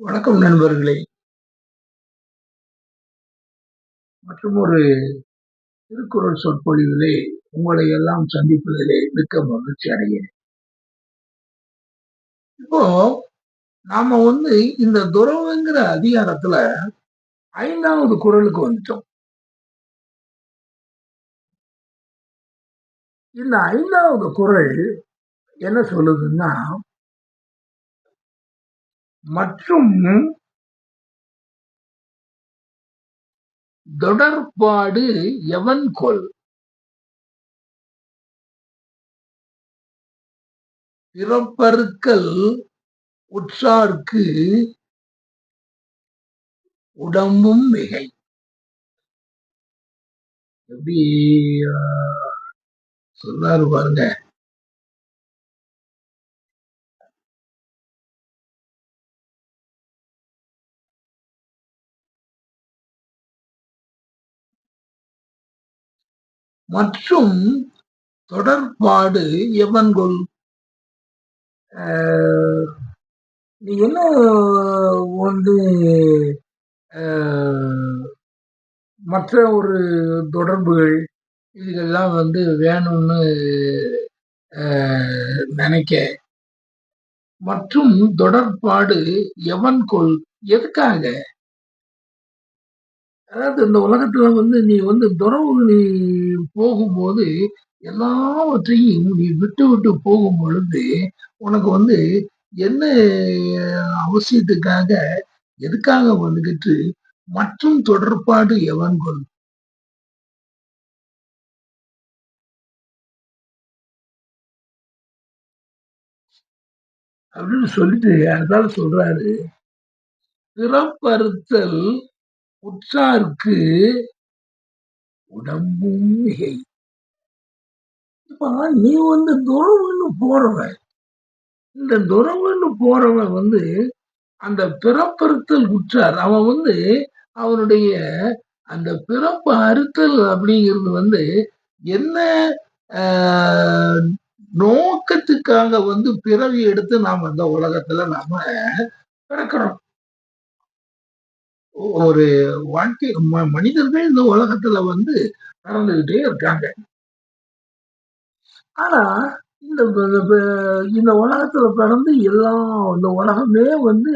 வணக்கம் நண்பர்களே! மற்றும் ஒரு திருக்குறள் சொற்பொழிவிலே உங்களை எல்லாம் சந்திப்பதிலே மிக்க மகிழ்ச்சி அடைகிறேன். இப்போ நாம வந்து இந்த துறவுங்கிற அதிகாரத்துல ஐந்தாவது குரலுக்கு வந்துட்டோம். இந்த ஐந்தாவது குறள் என்ன சொல்லுதுன்னா மற்றும் தொடர்பாடு எவன் கொல் பிறப்பருக்கல் உற்றார்க்கு உடம்பும் மிகை. எப்படி சொன்னாரு பாருங்க. மற்றும் தொடர்பாடு எவன்கொள் நீ என்ன வந்து மற்ற ஒரு தொடர்புகள் இதுகெல்லாம் வந்து வேணும்னு நினைக்க. மற்றும் தொடர்பாடு எவன் கொள் எதுக்காக? அதாவது இந்த உலகத்துல வந்து நீ வந்து துறவு நீ போகும்போது எல்லாவற்றையும் நீ விட்டு விட்டு போகும் பொழுது உனக்கு வந்து என்ன அவசியத்துக்காக எதுக்காக வந்துகிட்டு மற்றும் தொடர்பாடு எவன் கொள்? அப்படின்னு சொல்லிட்டு அதான் சொல்றாரு. பிறப்பறுத்தல் உற்றார்க்கு உடம்பும் மிகை. நீ வந்து துறவுன்னு போறவன். இந்த துறவுன்னு போறவன் வந்து அந்த பிறப்பறுத்தல் உற்றார். அவன் வந்து அவனுடைய அந்த பிறப்பு அறுத்தல் அப்படிங்கிறது வந்து என்ன நோக்கத்துக்காக வந்து பிறவி எடுத்து நாம் அந்த உலகத்துல நாம பிறக்கிறோம். ஒரு வாழ்க்கை மனிதர்கள் இந்த உலகத்துல வந்து நடந்துகிட்டே இருக்காங்க. ஆனா இந்த இந்த உலகத்துல பிறந்து எல்லாம் இந்த உலகமே வந்து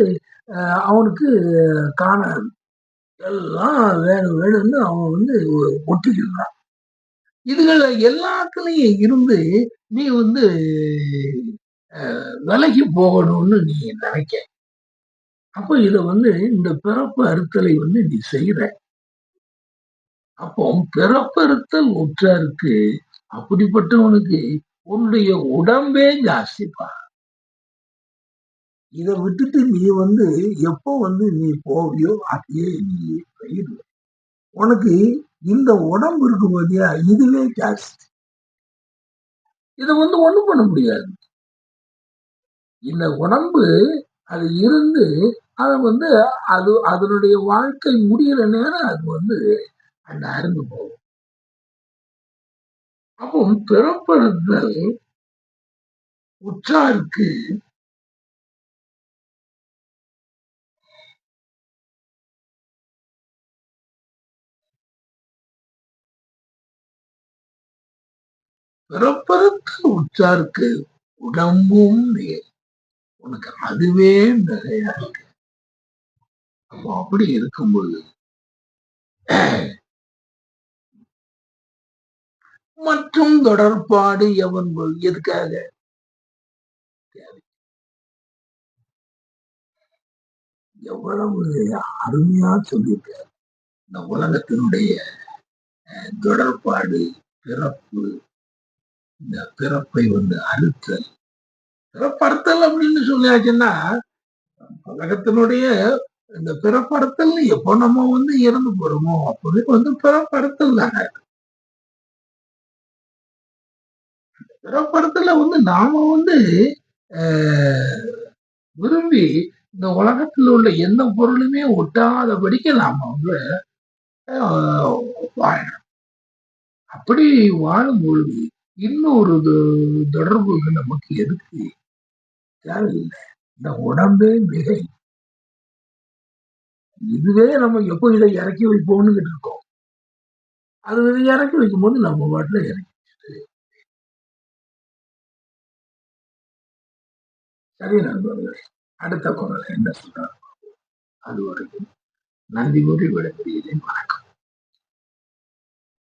அவனுக்கு காணாது. எல்லாம் வேணும் வேணும்னு அவன் வந்து ஒட்டிக்கிறான் இதுகள் எல்லாத்துலயும் இருந்து நீ வந்து விலகி போகணும்னு நீ நினைக்க. அப்போ இத வந்து இந்த பிறப்பு அறுத்தலை வந்து நீ செய்யற அப்போ பிறப்பறுத்தல் உற்றாருக்கு அப்படிப்பட்டவனுக்கு உன்னுடைய உடம்பே ஜாஸ்திப்பா இதை விட்டுட்டு நீ வந்து எப்போ வந்து நீ போவியோ அப்படியே நீ போயிடுவ உனக்கு இந்த உடம்பு இருக்கும் போதியா இதுவே ஜாஸ்தி. இதை வந்து ஒண்ணும் பண்ண முடியாது. இந்த உடம்பு அது இருந்து அதை வந்து அது அதனுடைய வாழ்க்கை முடிகிற நேரம் அது வந்து அந்த அருந்து போகும். அப்போ பிறப்பிருந்தல் உற்றாருக்கு பிறப்பதற்கு உற்றாருக்கு உடம்பும் உனக்கு அதுவே நிறையா இருக்கு. அப்போ அப்படி இருக்கும்போது மற்றும் தொடர்பாடு எவன் எதுக்காக? எவ்வளவு அருமையா சொல்லியிருக்காரு. இந்த உலகத்தினுடைய தொடர்பாடு பிறப்பு இந்த பிறப்பை வந்து அறுத்தல். பிறப்பறுத்தல் அப்படின்னு சொல்லியாச்சுன்னா உலகத்தினுடைய இந்த பிறப்பறுத்தல் எப்போ நம்ம வந்து இறந்து போறோமோ அப்பவே வந்து பிறப்பறுத்தல் தாங்க பிறப்படத்துல வந்து நாம வந்து விரும்பி இந்த உலகத்தில் உள்ள எந்த பொருளுமே ஒட்டாதபடிக்கு நாம வந்து வாழணும். அப்படி வாழும்பொழுது இன்னொரு தொடர்பு நமக்கு எதுக்கு? தேவையில்லை. இந்த உடம்பே மிகை. இதுவே நம்ம எப்போ இதை இறக்கி வைப்போம்னு இருக்கோம். அது இதை இறக்கி வைக்கும்போது நம்ம பாட்டுல இறக்கி வச்சுட்டு சரி நண்பர்கள் அடுத்த குரல் என்ன சொல்றாங்க அது வரைக்கும் நன்றி கூறி விடப்படுகிறேன் வணக்கம்.